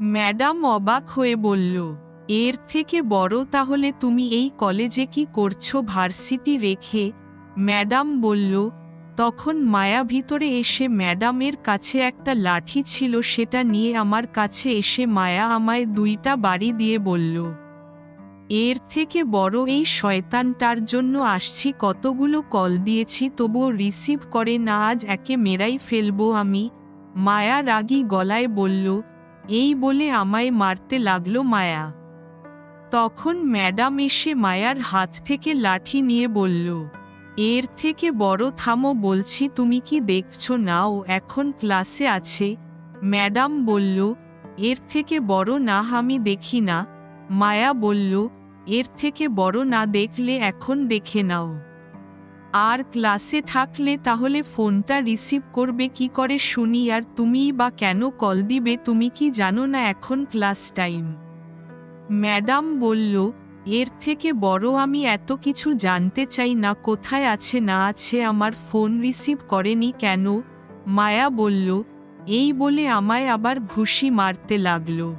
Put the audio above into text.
Madam অবাক হয়ে বলল, এর থেকে বড় তাহলে তুমি এই কলেজে কি করছ ভার্সিটি রেখে? ম্যাডাম বলল, তখন মায়া ভিতরে এসে ম্যাডামের কাছে একটা লাঠি ছিল, সেটা নিয়ে আমার কাছে এসে মায়া আমায় দুইটা বাড়ি দিয়ে বলল, এর থেকে বড় এই শয়তানটার জন্য আসছি, কতগুলো কল দিয়েছি, তবুও রিসিভ করে না, আজ একে মেরাই ফেলব আমি। মায়া রাগী গলায় বলল এই বলে আমায় মারতে লাগল মায়া। তখন ম্যাডাম এসে মায়ার হাত থেকে লাঠি নিয়ে বলল, এর থেকে বড় থামো বলছি, তুমি কি দেখছ? না ও এখন ক্লাসে আছে। ম্যাডাম বলল, এর থেকে বড় না, আমি দেখি না। মায়া বলল, এর থেকে বড় না, দেখলে এখন দেখে নাও। আর ক্লাসে থাকলে তাহলে ফোনটা রিসিভ করবে কি করে শুনি আর তুমিই বা কেন কল দিবে তুমি কি জানো না এখন ক্লাস টাইম। ম্যাডাম বলল, এর থেকে বড় আমি এত কিছু জানতে চাই না, কোথায় আছে না আছে আমার ফোন রিসিভ করেনি কেন? মায়া বলল, এই বলে আমায় আবার ঘুষি মারতে লাগল।